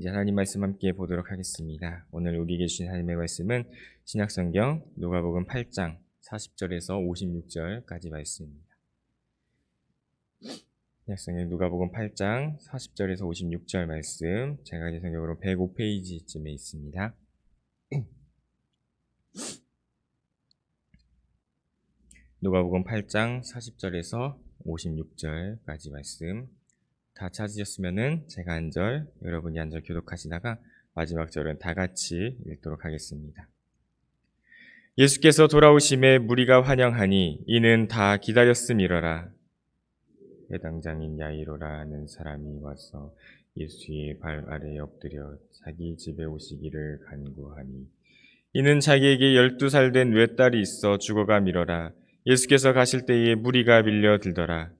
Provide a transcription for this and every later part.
이제 하나님 말씀 함께 보도록 하겠습니다. 오늘 우리에게 주신 하나님의 말씀은 신약성경 누가복음 8장 40절에서 56절까지 말씀입니다. 신약성경 누가복음 8장 40절에서 56절 말씀 제가 제 성경으로 105페이지쯤에 있습니다. 누가복음 8장 40절에서 56절까지 말씀 다 찾으셨으면은 제가 한 절, 여러분이 한 절 교독하시다가 마지막 절은 다 같이 읽도록 하겠습니다. 예수께서 돌아오심에 무리가 환영하니 이는 다 기다렸음이러라. 해당장인 야이로라는 사람이 와서 예수의 발 아래 엎드려 자기 집에 오시기를 간구하니 이는 자기에게 열두 살 된 외딸이 있어 죽어가 미러라. 예수께서 가실 때에 무리가 밀려들더라.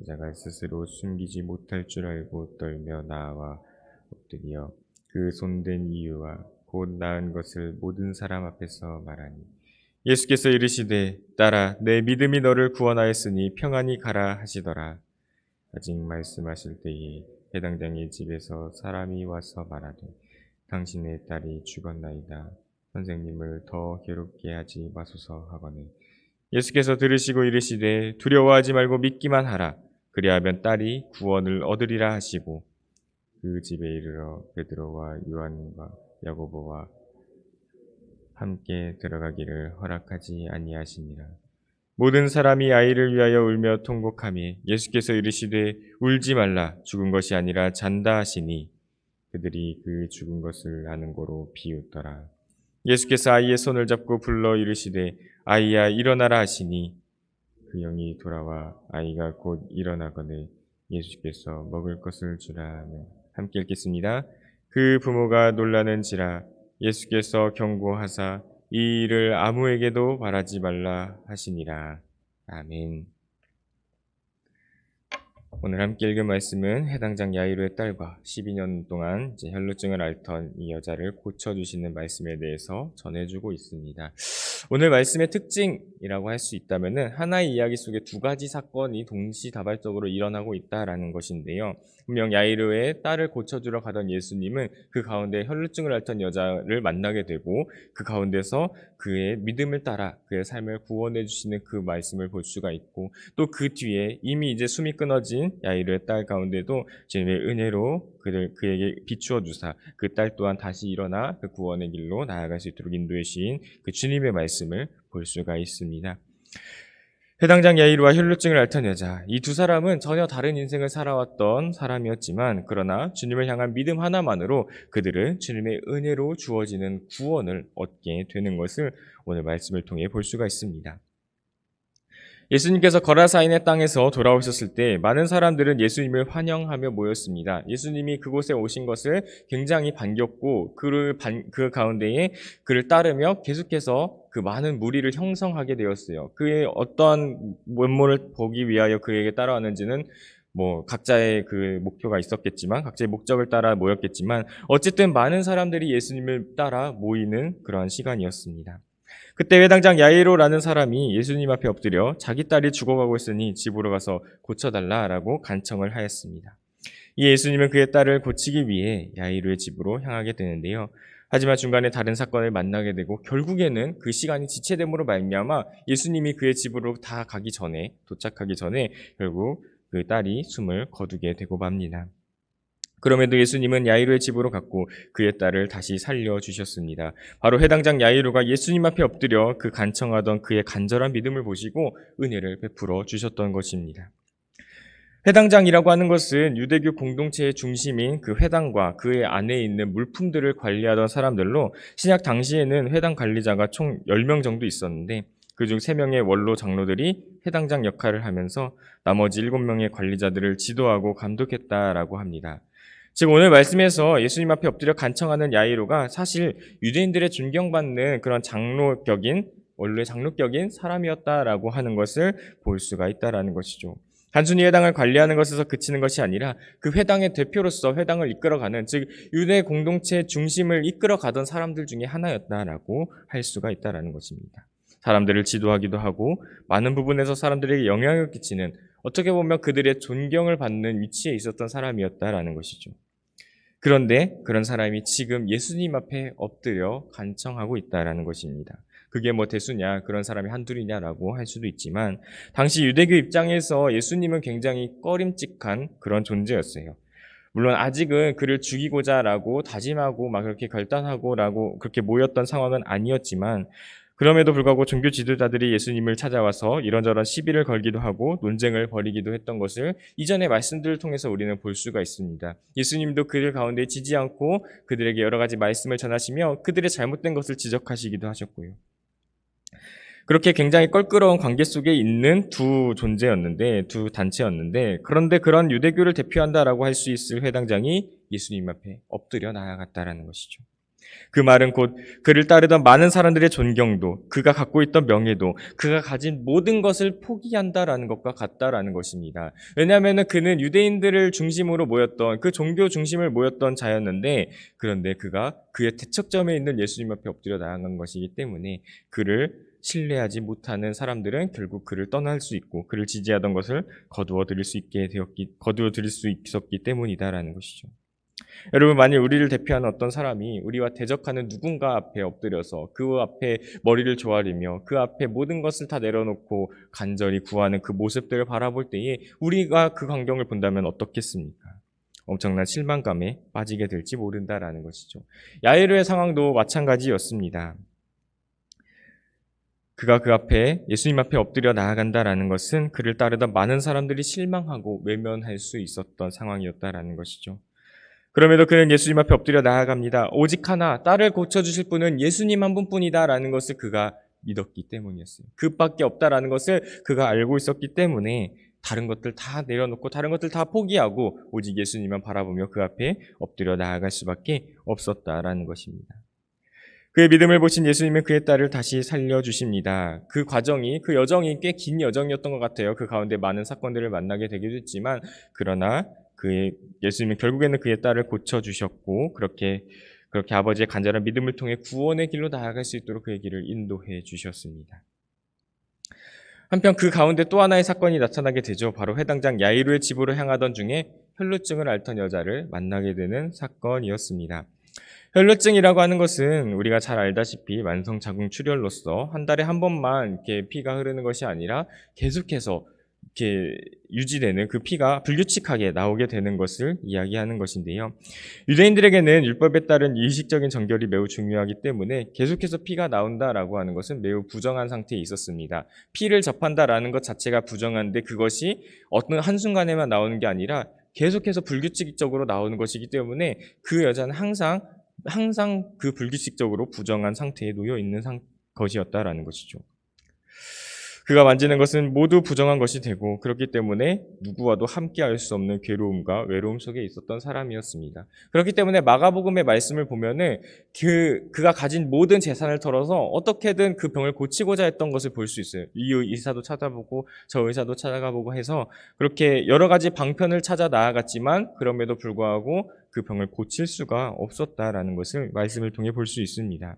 여자가 스스로 숨기지 못할 줄 알고 떨며 나와 엎드려 그 손댄 이유와 곧 나은 것을 모든 사람 앞에서 말하니 예수께서 이르시되 딸아 내 믿음이 너를 구원하였으니 평안히 가라 하시더라. 아직 말씀하실 때에 해당장의 집에서 사람이 와서 말하되 당신의 딸이 죽었나이다. 선생님을 더 괴롭게 하지 마소서 하거늘. 예수께서 들으시고 이르시되 두려워하지 말고 믿기만 하라 그리하면 딸이 구원을 얻으리라 하시고 그 집에 이르러 베드로와 요한과 야고보와 함께 들어가기를 허락하지 아니하시니라. 모든 사람이 아이를 위하여 울며 통곡하며 예수께서 이르시되 울지 말라 죽은 것이 아니라 잔다 하시니 그들이 그 죽은 것을 아는 고로 비웃더라. 예수께서 아이의 손을 잡고 불러 이르시되 아이야 일어나라 하시니 그 영이 돌아와 아이가 곧 일어나거늘 예수께서 먹을 것을 주라 하며 함께 읽겠습니다. 그 부모가 놀라는지라 예수께서 경고하사 이 일을 아무에게도 말하지 말라 하시니라. 아멘. 오늘 함께 읽은 말씀은 해당장 야이로의 딸과 12년 동안 혈루증을 앓던 이 여자를 고쳐주시는 말씀에 대해서 전해주고 있습니다. 오늘 말씀의 특징이라고 할 수 있다면은 하나의 이야기 속에 두 가지 사건이 동시다발적으로 일어나고 있다라는 것인데요. 분명 야이로의 딸을 고쳐주러 가던 예수님은 그 가운데 혈루증을 앓던 여자를 만나게 되고 그 가운데서 그의 믿음을 따라 그의 삶을 구원해 주시는 그 말씀을 볼 수가 있고 또 그 뒤에 이미 이제 숨이 끊어진 야이로의 딸 가운데도 주님의 은혜로 그를 그에게 비추어 주사 그 딸 또한 다시 일어나 그 구원의 길로 나아갈 수 있도록 인도해 주신 그 주님의 말씀을 볼 수가 있습니다. 해당장 야이루와 혈루증을 앓던 여자 이 두 사람은 전혀 다른 인생을 살아왔던 사람이었지만 그러나 주님을 향한 믿음 하나만으로 그들은 주님의 은혜로 주어지는 구원을 얻게 되는 것을 오늘 말씀을 통해 볼 수가 있습니다. 예수님께서 거라사인의 땅에서 돌아오셨을 때 많은 사람들은 예수님을 환영하며 모였습니다. 예수님이 그곳에 오신 것을 굉장히 반겼고 그를 반, 그 가운데에 그를 따르며 계속해서 그 많은 무리를 형성하게 되었어요. 그의 어떠한 면모를 보기 위하여 그에게 따라왔는지는 뭐 각자의 그 목표가 있었겠지만 각자의 목적을 따라 모였겠지만 어쨌든 많은 사람들이 예수님을 따라 모이는 그러한 시간이었습니다. 그때 회당장 야이로라는 사람이 예수님 앞에 엎드려 자기 딸이 죽어가고 있으니 집으로 가서 고쳐달라라고 간청을 하였습니다. 이 예수님은 그의 딸을 고치기 위해 야이로의 집으로 향하게 되는데요. 하지만 중간에 다른 사건을 만나게 되고 결국에는 그 시간이 지체됨으로 말미암아 예수님이 그의 집으로 다 가기 전에 도착하기 전에 결국 그 딸이 숨을 거두게 되고 맙니다. 그럼에도 예수님은 야이로의 집으로 갔고 그의 딸을 다시 살려주셨습니다. 바로 해당장 야이로가 예수님 앞에 엎드려 그 간청하던 그의 간절한 믿음을 보시고 은혜를 베풀어 주셨던 것입니다. 회당장이라고 하는 것은 유대교 공동체의 중심인 그 회당과 그의 안에 있는 물품들을 관리하던 사람들로 신약 당시에는 회당 관리자가 총 10명 정도 있었는데 그중 3명의 원로 장로들이 회당장 역할을 하면서 나머지 7명의 관리자들을 지도하고 감독했다라고 합니다. 즉 오늘 말씀에서 예수님 앞에 엎드려 간청하는 야이로가 사실 유대인들의 존경받는 그런 장로격인 원래 장로격인 사람이었다라고 하는 것을 볼 수가 있다라는 것이죠. 단순히 회당을 관리하는 것에서 그치는 것이 아니라 그 회당의 대표로서 회당을 이끌어가는 즉 유대 공동체 중심을 이끌어가던 사람들 중에 하나였다라고 할 수가 있다라는 것입니다. 사람들을 지도하기도 하고 많은 부분에서 사람들에게 영향을 끼치는 어떻게 보면 그들의 존경을 받는 위치에 있었던 사람이었다라는 것이죠. 그런데 그런 사람이 지금 예수님 앞에 엎드려 간청하고 있다라는 것입니다. 그게 뭐 대수냐, 그런 사람이 한둘이냐라고 할 수도 있지만, 당시 유대교 입장에서 예수님은 굉장히 꺼림칙한 그런 존재였어요. 물론 아직은 그를 죽이고자 라고 다짐하고 막 그렇게 결단하고 라고 그렇게 모였던 상황은 아니었지만, 그럼에도 불구하고 종교 지도자들이 예수님을 찾아와서 이런저런 시비를 걸기도 하고 논쟁을 벌이기도 했던 것을 이전의 말씀들을 통해서 우리는 볼 수가 있습니다. 예수님도 그들 가운데 지지 않고 그들에게 여러 가지 말씀을 전하시며 그들의 잘못된 것을 지적하시기도 하셨고요. 그렇게 굉장히 껄끄러운 관계 속에 있는 두 존재였는데, 두 단체였는데, 그런데 그런 유대교를 대표한다라고 할 수 있을 회당장이 예수님 앞에 엎드려 나아갔다라는 것이죠. 그 말은 곧 그를 따르던 많은 사람들의 존경도, 그가 갖고 있던 명예도, 그가 가진 모든 것을 포기한다라는 것과 같다라는 것입니다. 왜냐하면 그는 유대인들을 중심으로 모였던 그 종교 중심을 모였던 자였는데, 그런데 그가 그의 대척점에 있는 예수님 앞에 엎드려 나아간 것이기 때문에 그를 신뢰하지 못하는 사람들은 결국 그를 떠날 수 있고 그를 지지하던 것을 거두어 들일 수 있게 되었기 거두어 들일 수 있었기 때문이다라는 것이죠. 여러분 만일 우리를 대표하는 어떤 사람이 우리와 대적하는 누군가 앞에 엎드려서 그 앞에 머리를 조아리며 그 앞에 모든 것을 다 내려놓고 간절히 구하는 그 모습들을 바라볼 때에 우리가 그 광경을 본다면 어떻겠습니까? 엄청난 실망감에 빠지게 될지 모른다라는 것이죠. 야이르의 상황도 마찬가지였습니다. 그가 그 앞에 예수님 앞에 엎드려 나아간다라는 것은 그를 따르던 많은 사람들이 실망하고 외면할 수 있었던 상황이었다라는 것이죠. 그럼에도 그는 예수님 앞에 엎드려 나아갑니다. 오직 하나 딸을 고쳐주실 분은 예수님 한 분뿐이다 라는 것을 그가 믿었기 때문이었어요. 그밖에 없다라는 것을 그가 알고 있었기 때문에 다른 것들 다 내려놓고 다른 것들 다 포기하고 오직 예수님만 바라보며 그 앞에 엎드려 나아갈 수밖에 없었다라는 것입니다. 그의 믿음을 보신 예수님은 그의 딸을 다시 살려주십니다. 그 과정이, 그 여정이 꽤 긴 여정이었던 것 같아요. 그 가운데 많은 사건들을 만나게 되기도 했지만, 그러나 그의, 예수님은 결국에는 그의 딸을 고쳐 주셨고, 그렇게, 그렇게 아버지의 간절한 믿음을 통해 구원의 길로 나아갈 수 있도록 그의 길을 인도해 주셨습니다. 한편 그 가운데 또 하나의 사건이 나타나게 되죠. 바로 해당장 야이루의 집으로 향하던 중에 혈루증을 앓던 여자를 만나게 되는 사건이었습니다. 혈루증이라고 하는 것은 우리가 잘 알다시피 만성 자궁 출혈로서 한 달에 한 번만 이렇게 피가 흐르는 것이 아니라 계속해서 이렇게 유지되는 그 피가 불규칙하게 나오게 되는 것을 이야기하는 것인데요. 유대인들에게는 율법에 따른 의식적인 정결이 매우 중요하기 때문에 계속해서 피가 나온다라고 하는 것은 매우 부정한 상태에 있었습니다. 피를 접한다라는 것 자체가 부정한데 그것이 어떤 한순간에만 나오는 게 아니라 계속해서 불규칙적으로 나오는 것이기 때문에 그 여자는 항상 항상 그 불규칙적으로 부정한 상태에 놓여 있는 상, 것이었다라는 것이죠. 그가 만지는 것은 모두 부정한 것이 되고 그렇기 때문에 누구와도 함께할 수 없는 괴로움과 외로움 속에 있었던 사람이었습니다. 그렇기 때문에 마가복음의 말씀을 보면은 그 그가 가진 모든 재산을 털어서 어떻게든 그 병을 고치고자 했던 것을 볼 수 있어요. 이 의사도 찾아보고 저 의사도 찾아가보고 해서 그렇게 여러 가지 방편을 찾아 나아갔지만 그럼에도 불구하고 그 병을 고칠 수가 없었다라는 것을 말씀을 통해 볼 수 있습니다.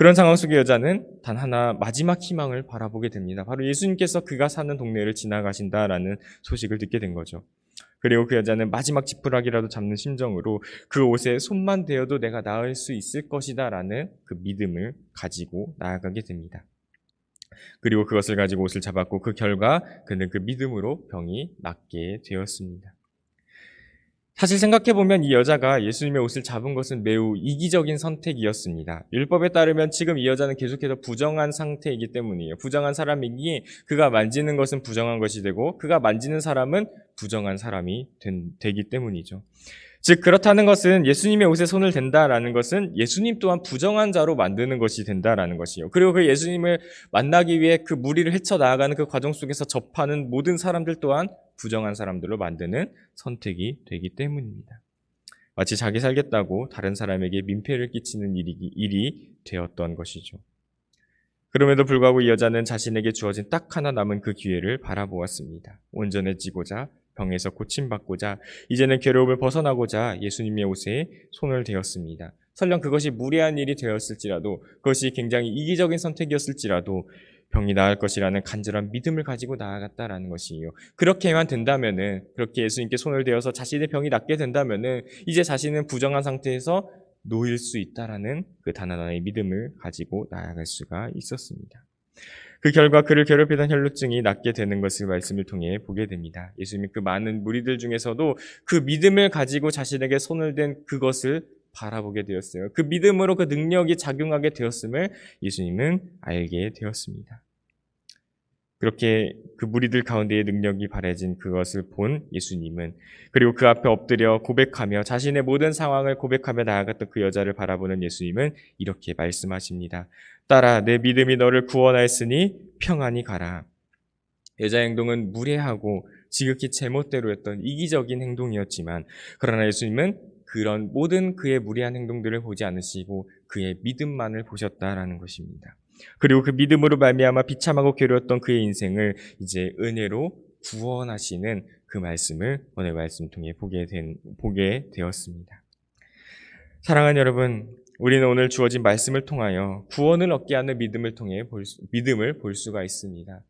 그런 상황 속의 여자는 단 하나 마지막 희망을 바라보게 됩니다. 바로 예수님께서 그가 사는 동네를 지나가신다라는 소식을 듣게 된 거죠. 그리고 그 여자는 마지막 지푸라기라도 잡는 심정으로 그 옷에 손만 대어도 내가 나을 수 있을 것이다라는 그 믿음을 가지고 나아가게 됩니다. 그리고 그것을 가지고 옷을 잡았고 그 결과 그는 그 믿음으로 병이 낫게 되었습니다. 사실 생각해보면 이 여자가 예수님의 옷을 잡은 것은 매우 이기적인 선택이었습니다. 율법에 따르면 지금 이 여자는 계속해서 부정한 상태이기 때문이에요. 부정한 사람이기에 그가 만지는 것은 부정한 것이 되고 그가 만지는 사람은 부정한 사람이 된, 되기 때문이죠. 즉 그렇다는 것은 예수님의 옷에 손을 댄다라는 것은 예수님 또한 부정한 자로 만드는 것이 된다라는 것이요. 그리고 그 예수님을 만나기 위해 그 무리를 헤쳐 나아가는 그 과정 속에서 접하는 모든 사람들 또한 부정한 사람들로 만드는 선택이 되기 때문입니다. 마치 자기 살겠다고 다른 사람에게 민폐를 끼치는 일이, 일이 되었던 것이죠. 그럼에도 불구하고 이 여자는 자신에게 주어진 딱 하나 남은 그 기회를 바라보았습니다. 온전해지고자 병에서 고침받고자 이제는 괴로움을 벗어나고자 예수님의 옷에 손을 대었습니다. 설령 그것이 무례한 일이 되었을지라도 그것이 굉장히 이기적인 선택이었을지라도 병이 나을 것이라는 간절한 믿음을 가지고 나아갔다라는 것이에요. 그렇게만 된다면은 그렇게 예수님께 손을 대어서 자신의 병이 낫게 된다면은 이제 자신은 부정한 상태에서 놓일 수 있다라는 그단 하나의 믿음을 가지고 나아갈 수가 있었습니다. 그 결과 그를 괴롭히던 혈루증이 낫게 되는 것을 말씀을 통해 보게 됩니다. 예수님이 그 많은 무리들 중에서도 그 믿음을 가지고 자신에게 손을 댄 그것을 바라보게 되었어요. 그 믿음으로 그 능력이 작용하게 되었음을 예수님은 알게 되었습니다. 그렇게 그 무리들 가운데의 능력이 바래진 그것을 본 예수님은 그리고 그 앞에 엎드려 고백하며 자신의 모든 상황을 고백하며 나아갔던 그 여자를 바라보는 예수님은 이렇게 말씀하십니다. 딸아, 내 믿음이 너를 구원하였으니 평안히 가라. 여자의 행동은 무례하고 지극히 제멋대로였던 이기적인 행동이었지만 그러나 예수님은 그런 모든 그의 무례한 행동들을 보지 않으시고 그의 믿음만을 보셨다라는 것입니다. 그리고 그 믿음으로 말미암아 비참하고 괴로웠던 그의 인생을 이제 은혜로 구원하시는 그 말씀을 오늘 말씀 통해 보게 된 보게 되었습니다. 사랑하는 여러분, 우리는 오늘 주어진 말씀을 통하여 구원을 얻게 하는 믿음을 통해 볼 수, 믿음을 볼 수가 있습니다.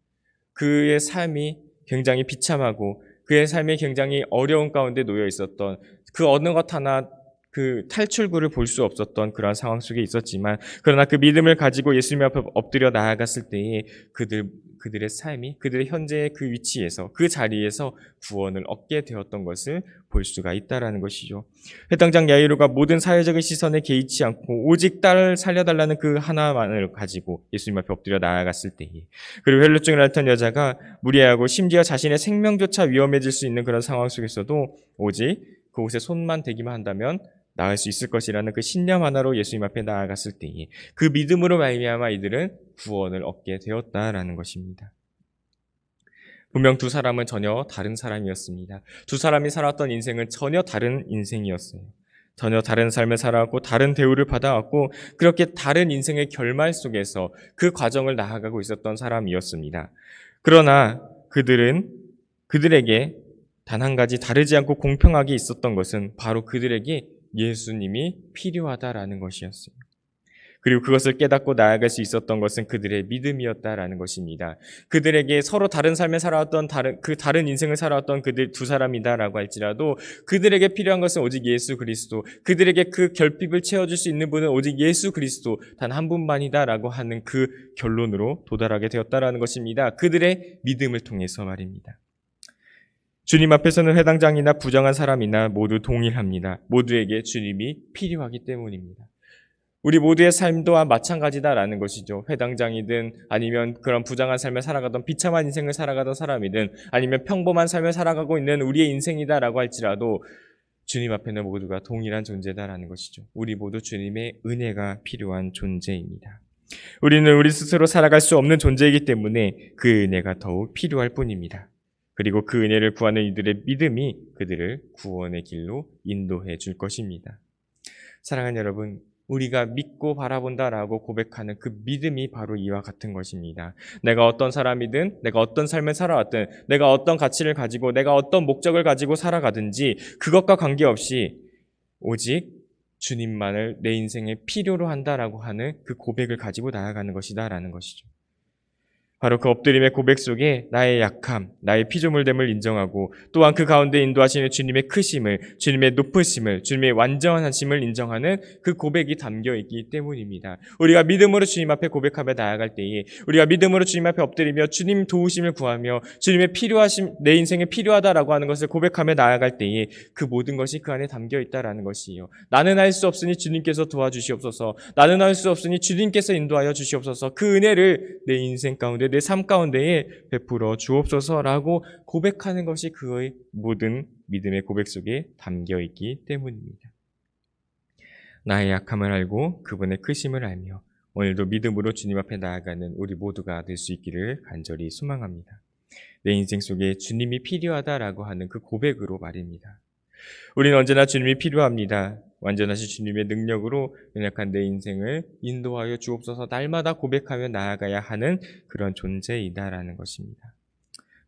그의 삶이 굉장히 비참하고 그의 삶이 굉장히 어려운 가운데 놓여 있었던 그 어느 것 하나 그 탈출구를 볼 수 없었던 그런 상황 속에 있었지만 그러나 그 믿음을 가지고 예수님 앞에 엎드려 나아갔을 때에 그들 그들의 삶이 그들의 현재의 그 위치에서 그 자리에서 구원을 얻게 되었던 것을 볼 수가 있다라는 것이죠. 해당장 야이로가 모든 사회적인 시선에 개의치 않고 오직 딸을 살려달라는 그 하나만을 가지고 예수님 앞에 엎드려 나아갔을 때에 그리고 혈루증을 앓던 여자가 무리하고 심지어 자신의 생명조차 위험해질 수 있는 그런 상황 속에서도 오직 그곳에 손만 대기만 한다면 나을 수 있을 것이라는 그 신념 하나로 예수님 앞에 나아갔을 때에 그 믿음으로 말미암아 이들은 구원을 얻게 되었다라는 것입니다. 분명 두 사람은 전혀 다른 사람이었습니다. 두 사람이 살았던 인생은 전혀 다른 인생이었어요. 전혀 다른 삶을 살아왔고 다른 대우를 받아왔고 그렇게 다른 인생의 결말 속에서 그 과정을 나아가고 있었던 사람이었습니다. 그러나 그들은 그들에게 단 한 가지 다르지 않고 공평하게 있었던 것은 바로 그들에게 예수님이 필요하다라는 것이었어요. 그리고 그것을 깨닫고 나아갈 수 있었던 것은 그들의 믿음이었다라는 것입니다. 그들에게 서로 다른 삶을 살아왔던 다른 그 다른 인생을 살아왔던 그들 두 사람이다라고 할지라도 그들에게 필요한 것은 오직 예수 그리스도. 그들에게 그 결핍을 채워줄 수 있는 분은 오직 예수 그리스도 단 한 분만이다라고 하는 그 결론으로 도달하게 되었다라는 것입니다. 그들의 믿음을 통해서 말입니다. 주님 앞에서는 회당장이나 부정한 사람이나 모두 동일합니다. 모두에게 주님이 필요하기 때문입니다. 우리 모두의 삶도 마찬가지다라는 것이죠. 회당장이든 아니면 그런 부정한 삶을 살아가던 비참한 인생을 살아가던 사람이든 아니면 평범한 삶을 살아가고 있는 우리의 인생이다라고 할지라도 주님 앞에는 모두가 동일한 존재다라는 것이죠. 우리 모두 주님의 은혜가 필요한 존재입니다. 우리는 우리 스스로 살아갈 수 없는 존재이기 때문에 그 은혜가 더욱 필요할 뿐입니다. 그리고 그 은혜를 구하는 이들의 믿음이 그들을 구원의 길로 인도해 줄 것입니다. 사랑하는 여러분, 우리가 믿고 바라본다라고 고백하는 그 믿음이 바로 이와 같은 것입니다. 내가 어떤 사람이든, 내가 어떤 삶을 살아왔든, 내가 어떤 가치를 가지고, 내가 어떤 목적을 가지고 살아가든지, 그것과 관계없이 오직 주님만을 내 인생에 필요로 한다라고 하는 그 고백을 가지고 나아가는 것이다라는 것이죠. 바로 그 엎드림의 고백 속에 나의 약함, 나의 피조물됨을 인정하고 또한 그 가운데 인도하시는 주님의 크심을, 주님의 높으심을, 주님의 완전하심을 인정하는 그 고백이 담겨 있기 때문입니다. 우리가 믿음으로 주님 앞에 고백하며 나아갈 때에 우리가 믿음으로 주님 앞에 엎드리며 주님 도우심을 구하며 주님의 필요하심, 내 인생에 필요하다라고 하는 것을 고백하며 나아갈 때에 그 모든 것이 그 안에 담겨 있다라는 것이에요. 나는 할 수 없으니 주님께서 도와주시옵소서. 나는 할 수 없으니 주님께서 인도하여 주시옵소서. 그 은혜를 내 인생 가운데 내 삶 가운데에 베풀어 주옵소서라고 고백하는 것이 그의 모든 믿음의 고백 속에 담겨 있기 때문입니다. 나의 약함을 알고 그분의 크심을 알며 오늘도 믿음으로 주님 앞에 나아가는 우리 모두가 될 수 있기를 간절히 소망합니다. 내 인생 속에 주님이 필요하다라고 하는 그 고백으로 말입니다. 우리는 언제나 주님이 필요합니다. 완전하신 주님의 능력으로 연약한 내 인생을 인도하여 주옵소서 날마다 고백하며 나아가야 하는 그런 존재이다라는 것입니다.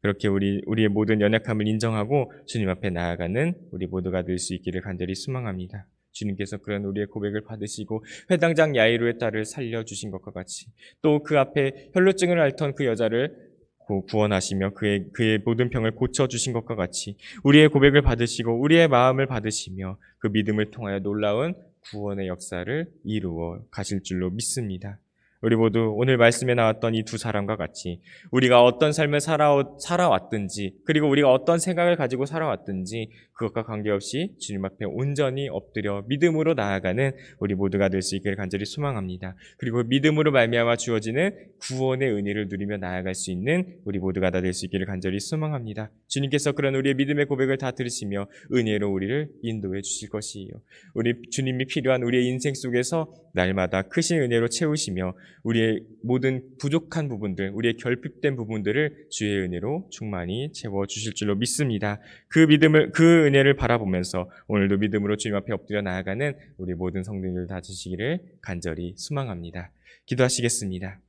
그렇게 우리 우리의 모든 연약함을 인정하고 주님 앞에 나아가는 우리 모두가 될 수 있기를 간절히 소망합니다. 주님께서 그런 우리의 고백을 받으시고 회당장 야이로의 딸을 살려 주신 것과 같이 또 그 앞에 혈루증을 앓던 그 여자를 구- 구원하시며 그의 그의 모든 병을 고쳐 주신 것과 같이 우리의 고백을 받으시고 우리의 마음을 받으시며 그 믿음을 통하여 놀라운 구원의 역사를 이루어 가실 줄로 믿습니다. 우리 모두 오늘 말씀에 나왔던 이 두 사람과 같이 우리가 어떤 삶을 살아, 살아왔든지 그리고 우리가 어떤 생각을 가지고 살아왔든지 그것과 관계없이 주님 앞에 온전히 엎드려 믿음으로 나아가는 우리 모두가 될 수 있기를 간절히 소망합니다. 그리고 믿음으로 말미암아 주어지는 구원의 은혜를 누리며 나아갈 수 있는 우리 모두가 다 될 수 있기를 간절히 소망합니다. 주님께서 그런 우리의 믿음의 고백을 다 들으시며 은혜로 우리를 인도해 주실 것이에요. 우리 주님이 필요한 우리의 인생 속에서 날마다 크신 은혜로 채우시며 우리의 모든 부족한 부분들, 우리의 결핍된 부분들을 주의 은혜로 충만히 채워 주실 줄로 믿습니다. 그 믿음을 그 은혜를 바라보면서 오늘도 믿음으로 주님 앞에 엎드려 나아가는 우리 모든 성도들 다 주시기를 간절히 소망합니다. 기도하시겠습니다.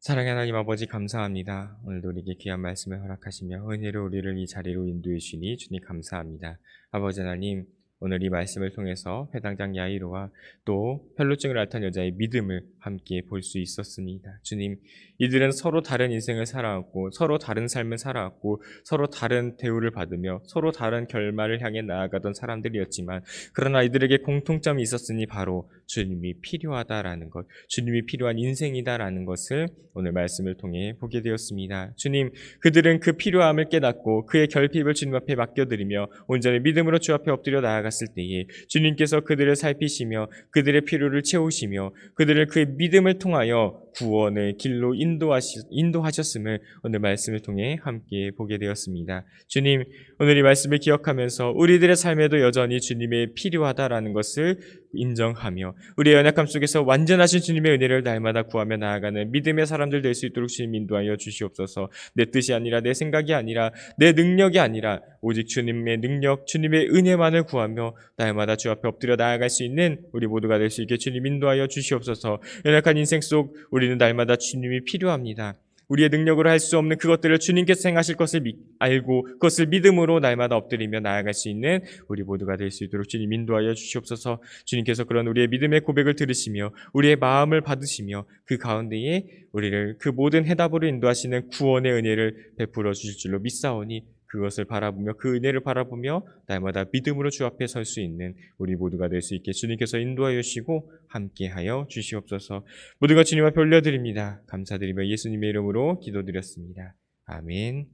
사랑의 하나님 아버지 감사합니다. 오늘도 우리에게 귀한 말씀을 허락하시며 은혜로 우리를 이 자리로 인도해 주시니 주님 감사합니다. 아버지 하나님 오늘 이 말씀을 통해서 회당장 야이로와 또 혈루증을 앓던 여자의 믿음을 함께 볼 수 있었습니다. 주님, 이들은 서로 다른 인생을 살아왔고 서로 다른 삶을 살아왔고 서로 다른 대우를 받으며 서로 다른 결말을 향해 나아가던 사람들이었지만 그러나 이들에게 공통점이 있었으니 바로 주님이 필요하다라는 것, 주님이 필요한 인생이다라는 것을 오늘 말씀을 통해 보게 되었습니다. 주님, 그들은 그 필요함을 깨닫고 그의 결핍을 주님 앞에 맡겨드리며 온전히 믿음으로 주 앞에 엎드려 나아 갔을 때에 주님께서 그들을 살피시며 그들의 필요를 채우시며 그들을 그의 믿음을 통하여 구원의 길로 인도하시, 인도하셨음을 오늘 말씀을 통해 함께 보게 되었습니다. 주님, 오늘 이 말씀을 기억하면서 우리들의 삶에도 여전히 주님의 필요하다라는 것을 인정하며 우리의 연약함 속에서 완전하신 주님의 은혜를 날마다 구하며 나아가는 믿음의 사람들 될 수 있도록 주님 인도하여 주시옵소서. 내 뜻이 아니라 내 생각이 아니라 내 능력이 아니라 오직 주님의 능력, 주님의 은혜만을 구하며 날마다 주 앞에 엎드려 나아갈 수 있는 우리 모두가 될 수 있게 주님 인도하여 주시옵소서. 연약한 인생 속 우리는 날마다 주님이 필요합니다. 우리의 능력으로 할 수 없는 그것들을 주님께서 행하실 것을 믿- 알고 그것을 믿음으로 날마다 엎드리며 나아갈 수 있는 우리 모두가 될 수 있도록 주님 인도하여 주시옵소서. 주님께서 그런 우리의 믿음의 고백을 들으시며 우리의 마음을 받으시며 그 가운데에 우리를 그 모든 해답으로 인도하시는 구원의 은혜를 베풀어 주실 줄로 믿사오니 그것을 바라보며 그 은혜를 바라보며 날마다 믿음으로 주 앞에 설 수 있는 우리 모두가 될 수 있게 주님께서 인도하여 주시고 함께하여 주시옵소서. 모두가 주님 앞에 올려드립니다. 감사드리며 예수님의 이름으로 기도드렸습니다. 아멘.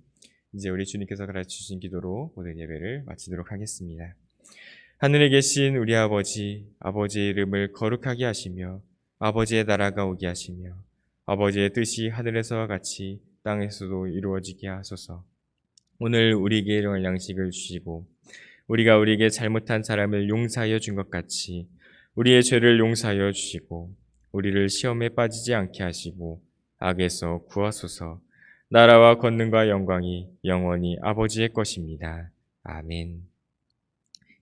이제 우리 주님께서 가르쳐 주신 기도로 모든 예배를 마치도록 하겠습니다. 하늘에 계신 우리 아버지, 아버지의 이름을 거룩하게 하시며 아버지의 나라가 오게 하시며 아버지의 뜻이 하늘에서와 같이 땅에서도 이루어지게 하소서. 오늘 우리에게 일용할 양식을 주시고 우리가 우리에게 잘못한 사람을 용서하여 준 것 같이 우리의 죄를 용서하여 주시고 우리를 시험에 빠지지 않게 하시고 악에서 구하소서. 나라와 권능과 영광이 영원히 아버지의 것입니다. 아멘.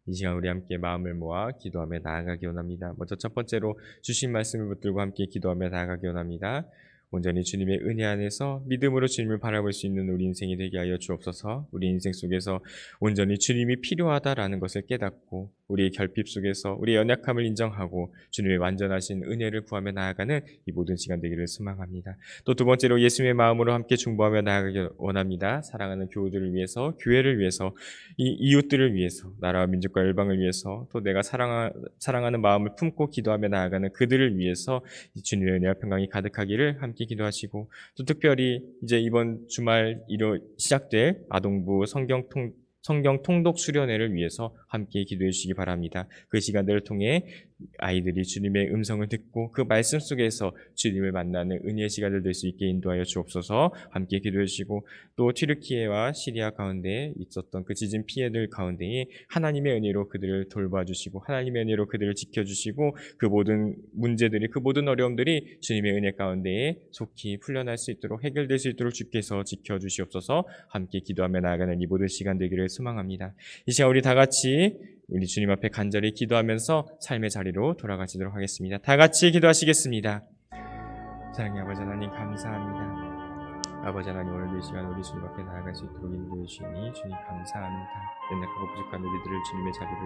이 시간 우리 함께 마음을 모아 기도하며 나아가기 원합니다. 먼저 첫 번째로 주신 말씀을 붙들고 함께 기도하며 나아가기 원합니다. 온전히 주님의 은혜 안에서 믿음으로 주님을 바라볼 수 있는 우리 인생이 되게 하여 주옵소서. 우리 인생 속에서 온전히 주님이 필요하다라는 것을 깨닫고 우리의 결핍 속에서 우리의 연약함을 인정하고 주님의 완전하신 은혜를 구하며 나아가는 이 모든 시간 되기를 소망합니다. 또 두 번째로 예수님의 마음으로 함께 중보하며 나아가기 원합니다. 사랑하는 교우들을 위해서, 교회를 위해서, 이 이웃들을 위해서, 나라와 민족과 열방을 위해서, 또 내가 사랑하, 사랑하는 마음을 품고 기도하며 나아가는 그들을 위해서 이 주님의 은혜와 평강이 가득하기를 함께 기도하시고 또 특별히 이제 이번 주말 일요 시작될 아동부 성경 통 성경 통독 수련회를 위해서 함께 기도해 주시기 바랍니다. 그 시간들을 통해 아이들이 주님의 음성을 듣고 그 말씀 속에서 주님을 만나는 은혜의 시간을 될 수 있게 인도하여 주옵소서 함께 기도해 주시고 또 튀르키예와 시리아 가운데 있었던 그 지진 피해들 가운데에 하나님의 은혜로 그들을 돌봐주시고 하나님의 은혜로 그들을 지켜주시고 그 모든 문제들이 그 모든 어려움들이 주님의 은혜 가운데에 속히 풀려날 수 있도록 해결될 수 있도록 주께서 지켜주시옵소서 함께 기도하며 나아가는 이 모든 시간 되기를 소망합니다. 이 시간 우리 다 같이 우리 주님 앞에 간절히 기도하면서 삶의 자리로 돌아가시도록 하겠습니다. 다 같이 기도하시겠습니다. 사랑의 아버지 하나님 감사합니다. 아버지 하나님 오늘도 이 시간 우리 주님 앞에 나아갈 수 있도록 인도해 주시니 주님 감사합니다. 연약하고 부족한 우리들을 주님의 자리로